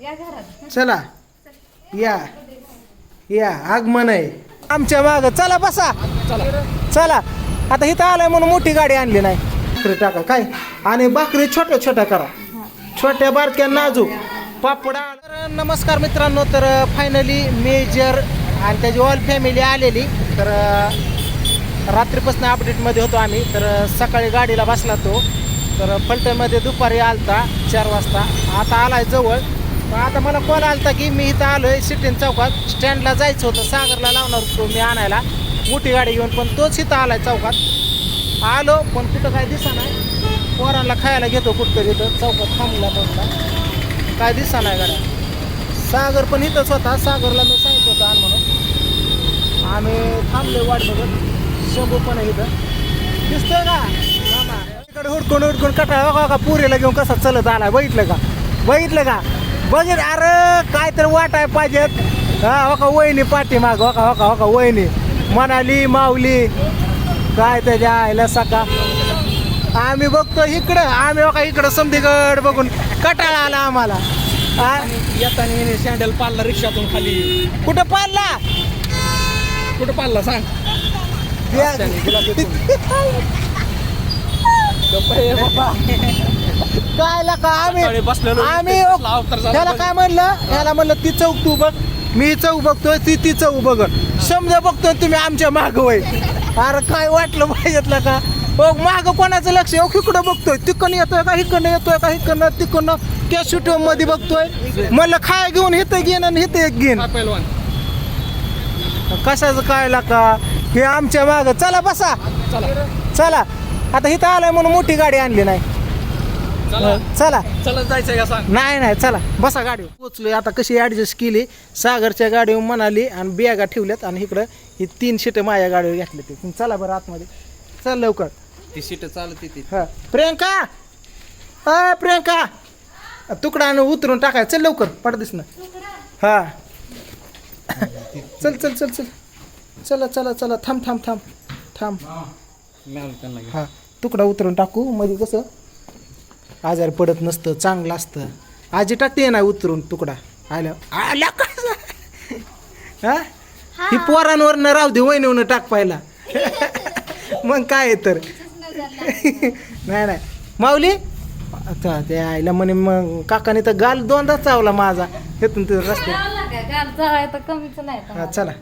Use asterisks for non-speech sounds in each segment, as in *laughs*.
या घरात. चला. या. या. आगमन आहे. आमच्या माग. चला बसा. चला. आता इथं आलाय म्हणून मोठी गाडी आणली नाही. भाकरी टाका. काय? आणि भाकरी छोट्या छोट्या करा. छोट्या बारक्या नाजूक. पापडा तर नमस्कार मित्रांनो. तर फायनली मेजर आणि त्याची ऑल फॅमिली आलेली. तर रात्रीपासून अपडेटमध्ये होतो आम्ही. तर सकाळी गाडीला बसला तो. तर फलटणमध्ये दुपारी आलता. चार वाजता. आता आलाय जवळ. पण आता मला कॉल आलता की मी इथं आलोय सिटीन चौकात. स्टँडला जायचं होतं सागरला लावणार होतो मी आणायला. मोठी गाडी घेऊन पण तोच इथं आलाय चौकात. आलो पण कुठं काय दिसा नाही पोरांना खायला घेतो कुठं इथं चौकात थांबला बसला काय दिसा नाही गाड्या. सागर पण इथंच होता सागरला मी सांगितलं होतं आण म्हणून. आम्ही थांबले वाट बघत शंभू पण आहे इथं. दिसतोय का? इकडे हुडकून हुडकून कटाळा का पुरीला घेऊन कसा चलत आलाय. बघितलं का? बघितलं का? बघित अरे काय तर वाटाय पाहिजेत. हा हो का वहिनी पाठीमाग हो का हो का हो का वहिनी. मनाली माऊली काय त्याच्या आयला सका आम्ही बघतो इकडं आम्ही बघा इकडं समधीगड बघून. कटाळा आला आम्हाला. हा? येताना येणे सँडल पाडला रिक्षातून खाली. कुठं पाडला? कुठं पाडला सांग? या- काय ला का आम्ही सकाळी बसलेलो आम्ही इथे बसला, अवतार झाला त्याला बघ. काय म्हणलं? त्याला म्हणलं ती चौक तू बघ. मी चौक बघतोय ती ती चौक बघ. समजा बघतोय तुम्ही आमच्या माग वय. अरे काय वाटलं पाहिजेतलं का? हो माग कोणाचं लक्ष? हो इकडं बघतोय. तिकडनं येतोय का? इकडनं येतोय का? इकडनं तिकडनं. त्या सुटो मध्ये बघतोय. म्हणलं खाय घेऊन हिथं घेईन आणि हिथं एक घेईन. हा कशाचं काय ला का? हे आमच्या माग. चला बसा. चला. चला. आता इथं आलाय म्हणून मोठी गाडी आणली नाही. चला. चला. जायचंय का सांग? नाही नाही चला. बसा गाडी पोचलोय आता कशी ॲडजस्ट केली? सागरच्या गाडीवर म्हणाली आणि बॅगा ठेवल्यात आणि इकडं ही तीन शिटे माझ्या गाडीवर घेतले ते चला बरं आतमध्ये. चल लवकर. ती सीट चालत ती. हा. प्रियंका! अ प्रियंका! तुकडा आणि उतरून टाकाय. चल लवकर. पडदिस ना. हा. चल चल चल चल. चला चला चला. थांब थांब थांब. थांब. हा. तुकडा उतरून टाकू. मध्ये कसं आजारी पडत नसतं चांगलं असतं. आजी टाकते ना उतरून तुकडा. आल्या आल्या काय *laughs* हा? ही. पोरांवरनं राहू दे वहिनीवनं टाक पाहिला. *laughs* मग काय तर? *laughs* नाही नाही. माऊली आता ते आईला म्हणे मग काकाने तर गाल दोनदा चावला माझा. हेतून तिथं रस्ते हा. चला.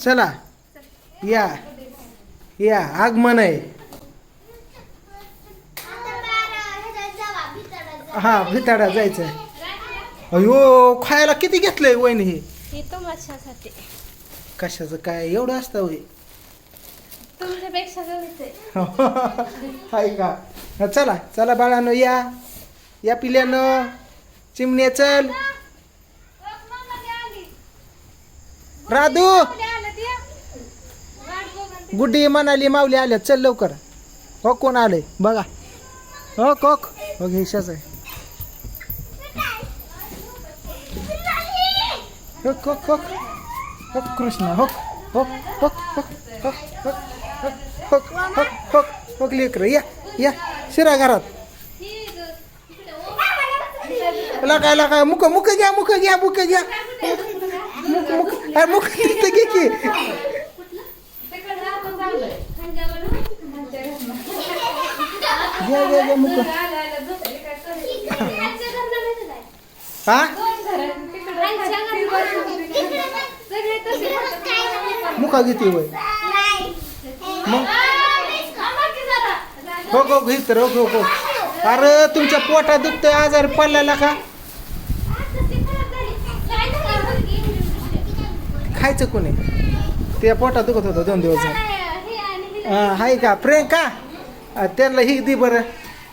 चला. या. या. आगमन आहे. हा भिताडा जायचं अयो खायला किती घेतलंय वहिनी हे? कशाचं काय? एवढं असतं होय. तुमच्यापेक्षा कमीच आहे *laughs* हाय का? चला चला बाळानो या. या पिल्यानं. चिमण्या चल. राधू! गुड्डी म्हणाली माऊली आल्या. चल लवकर. हो कोण आलंय? बघा. हो कोक. हो घेशाच आहे हो कोक कोक हो कृष्ण हो हो हो हो हो हो हो हो हो हो लेकर या या शिरा घरात लागा लागा मुक मुक घ्या मुक घ्या मुक घ्या मुक मुक अरे मुक तिथे घे की घ्या घ्या घ्या मुक हा मुका घेते वय मग? हो हो घेत हो हो गो अरे तुमच्या पोटात दुखतंय आजार पडलेला का? खायचं कोणी? ते पोटात दुखत होतं दोन दिवस आहे हाय का? प्रियंका? त्यांना ही दे बरं.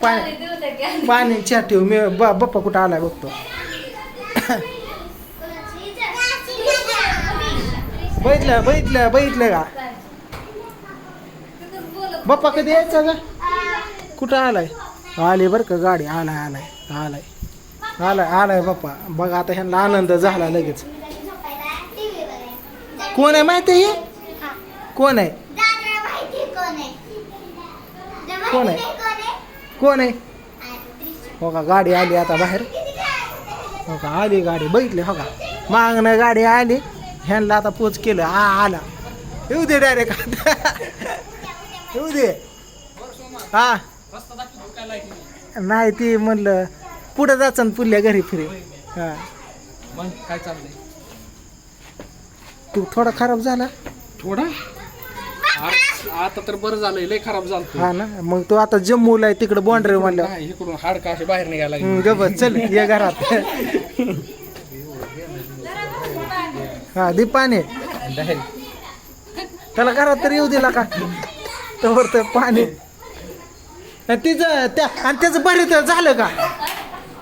पाणी पाणी चहा ठेवू. मी बाप्पा कुठं आलाय बघतो. बघितलं बघितलं बघितलं का? बाप्पा कधी यायचा का कुठं आलाय? आले बरं का गाडी आलाय आलाय आलाय. आलाय आलाय बाप्पा. बघा आता ह्यांना आनंद झाला लगेच. कोण आहे माहिती आहे? हे? कोण आहे? कोण आहे? कोण आहे? हो का गाडी आली आता बाहेर. हो का आली गाडी. बघितली हो का? मागणं गाडी आली. ह्यांना आता पोच केलं. आ आला. येऊ दे डायरेक्ट येऊ दे. हा. नाही ती म्हणलं पुढं जायचं ना पुढल्या घरी फिरे. हा. मग काय चाललंय? तू थोडा खराब झाला. थोडा? आता तर बरं झालंय लय खराब झालं हा ना? मग तो आता जम्मूला आहे तिकडे बॉन्ड्री म्हणलं. हे करून हाडका असे बाहेर निघायला गबत चल ये घरात. *laughs* हा दीपाने. त्याला घरात तर येऊ दिला का? तर तर पाणी. तिचं त्या आणि त्याचं भरीत झालं का?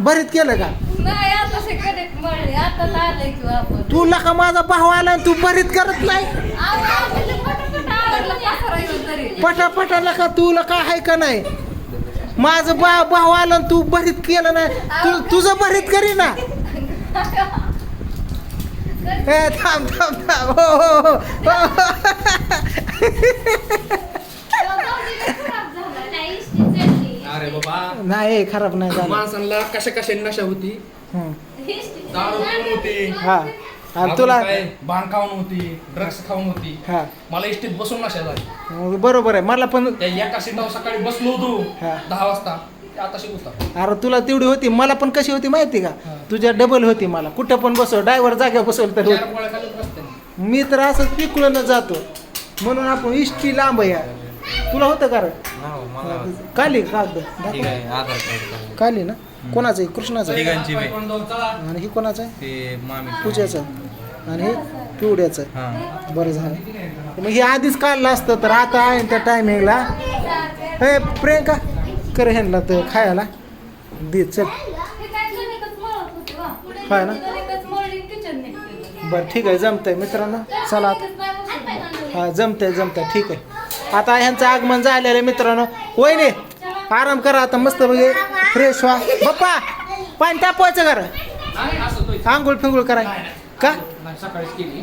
भरीत केलं का? नाही आता कडेक मळले. आता आलंय किंवा आपण तुला का माझा भाव आला आणि तू भरीत करत नाही? पटापट आवरलं पाखरं येऊन तरी. पटापटाला का तुला काय आहे का नाही? माझं बा भाव आला आणि तू भरीत केलं नाही. तू तुझं भरीत करी ना *laughs* ए थांब थांब थांब. हो हो हो. नाही, इष्टी चढली. अरे बाबा. नाही खराब नाही झालं. माणसांना कशा कशा नशा होती? हं. दारू पिऊन होती. हा. आणि तुला? काय? भांग खाऊन होती ड्रग्स खाऊन होती. हा. मला इष्टीत बसून नशा झाली. मग बरोबर आहे. मला पण त्या एका सीटावर सकाळी बसलो होतो. हा. दहा वाजता. आता शिकवता अरे तुला तेवढी होती मला पण कशी होती माहिती का? हा. तुझ्या डबल होती मला. कुठं पण बसव ड्रायव्हर जाग्या बसवलं तर होती. मी तर असंच पिकळून जातो. म्हणून आपण इष्टी लांब या. तुला होतं का रे? काली कागद दाखव. काली ना? कोणाचं आहे? कृष्णाचं आहे? तिघांची. आणि ही कोणाचं आहे? ते मामी. पूजेचं. आणि हे पिवड्याचं हा. बरं झालं. मग हे आधीच काढलं असतं तर आता आहे त्या टायमिंगला हे प्रियंका. कर ह्यांना तर खायला. दे चल. खाय ना? बरं ठीक आहे जमतंय मित्रांनो. चला हां हा जमतंय जमतंय ठीक आहे. आता ह्यांचं आगमन झालेलं आहे मित्रांनो. होय ने आराम करा आता मस्त म्हणजे फ्रेश व्हा. बप्पा पाणी तापवायचं करा आंघोळ फिंगोळ करा का?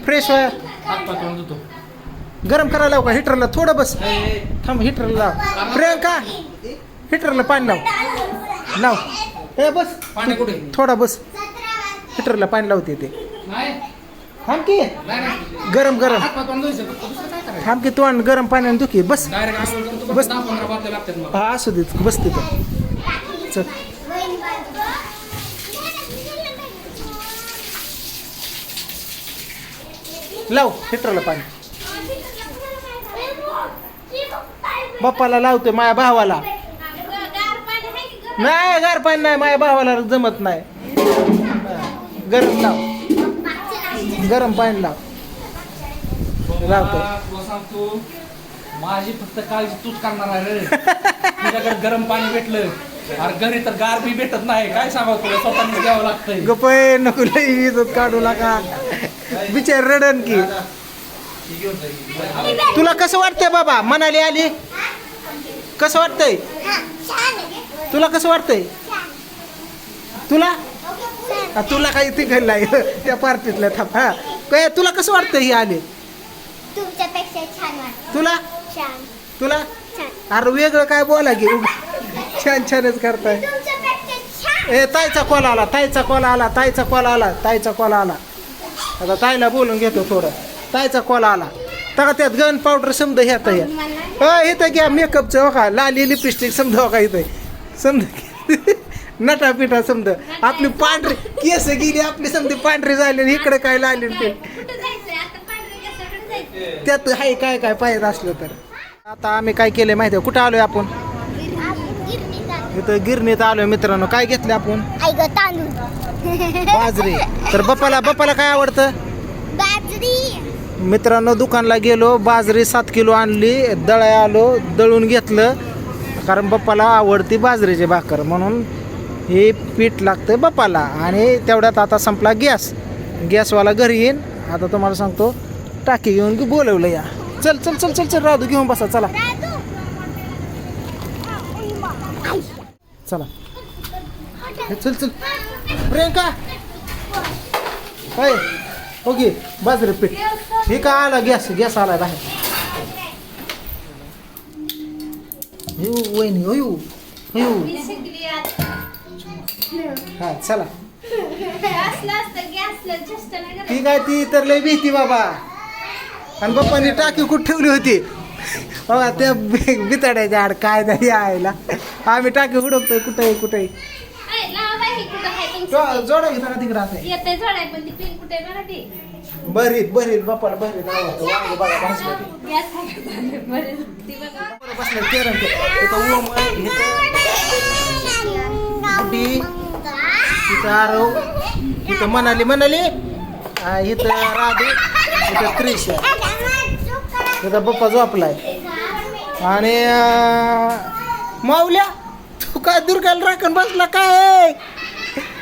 फ्रेश व्हा. गरम करायला लाव का? हिटरला थोडं बस. थांब हिटरला लाव. प्रियंका हिटरला पाणी लाव. लाव. ए बस. पाणी कुठे थोडा बस. हिटरला पाणी लावते ते. थांब की. गरम गरम. थांब की तोंड गरम पाण्याने दुखी बस. बस. हा असू देत. बस तिथं. चल. लाव हिटरला पाणी. बाप्पाला लावतोय माझ्या भावाला. नाही गार पाणी नाही माझ्या भावाला जमत नाही. गरम लाव. गरम पाणी लाव. लावतो. सांगतो माझी फक्त काळजी तूच करणार आहे रे. तुझ्याकडे गरम पाणी भेटलं. अरे घरी तर गार बी भेटत नाही. काय सांगावं तुला? स्वतःने द्यावं लागतंय. गपय नको लई इज्जत काढू नका. बिचार रडन की. तुला कसं वाटतंय बाबा? मनाली आली? कसं वाटतंय? तुला कसं वाटतंय? तुला? तुला काही तिकडलाय त्या पार्टीतल्या थाप हा. काय तुला कसं वाटतंय ही आली? वाटत तुला? तुला? अरे वेगळं काय बोला की? छान छानच करताय. ए ताईचा कॉल आला ताईचा कॉल आला ताईचा कॉल आला ताईचा कॉल आला. आता ताईला बोलून घेतो थोडं. ताईचा कॉल आला. तर त्यात गन पावडर समजा ह्यात या इथं घ्या मेकअपचं हो का? लाली लिपस्टिक समजा हो का इथं? समजा *laughs* नटा पिठा समजा आपली पांढरी केस गेली आपली समजा पांढरी झाली इकडे काय लाली ते. त्यात आहे काय काय पाहिजे असलं तर. आता आम्ही काय केलंय माहिती आहे कुठं आलोय आपण? इथं गिरणीत आलोय मित्रांनो. काय घेतलं आपण? तांदूळ. बाजरी. तर बापाला बापाला काय आवडतं? मित्रांनो दुकानला गेलो बाजरी सात किलो आणली दळाय आलो दळून घेतलं. कारण बाप्पाला आवडती बाजरीची भाकर म्हणून हे पीठ लागतं बाप्पाला. आणि तेवढ्यात आता संपला गॅस. गॅसवाला घरी येईन. आता तुम्हाला सांगतो टाकी घेऊन की बोलवलं या. चल चल चल चल चल राधू घेऊन बसा चला. चला. चल चल. प्रियंका. होय हो ओके बाजरी पीठ हे आहे आला? गॅस गॅस आला बाहेर. येऊ वहिनी होयू होयू हा चला. ती काय ती तर लय भीती बाबा. आणि बाप्पानी टाकी कुठं ठेवली होती? बाबा त्या बि- बिताड्याच्या आड काय नाही यायला. आम्ही टाकी उडवतोय कुठे कुठे तुमचं? जोडा घेता का तिकडे असं येतंय जोडाय पण ती पिन कुठे ती. बरीत बरीत बाप्पाला बरीत आवडतं वांग बघा भाजलं गॅस आहे का? बरं, ती बघा. बरं बसलं केरम ते इथं ओम इथं आरव. मनाली मनाली. आ, इथं राधू इथं क्रिश आहे इथं बाप्पा झोपलाय. आणि माऊल्या तू काय दुर्गाला राखून बसला काय?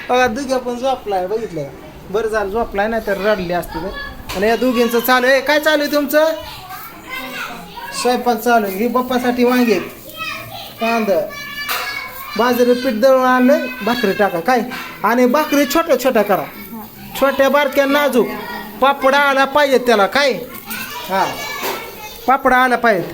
बघा दुघे पण झोपलाय बघितलं का? बरं झालं झोपलाय नाही तर रडली असते तर. आणि या दोघींचं चालू आहे. काय चालू आहे तुमचं? स्वयंपाक चालू आहे. ही बाप्पासाठी वांगे कांदा. बाजरी पीठ दळून आणलं भाकरी टाका. काय? आणि भाकरी छोट्या छोट्या करा. छोट्या बारक्या नाजूक. पापडा आला पाहिजेत त्याला. काय? हा. पापडा आला पाहिजेत.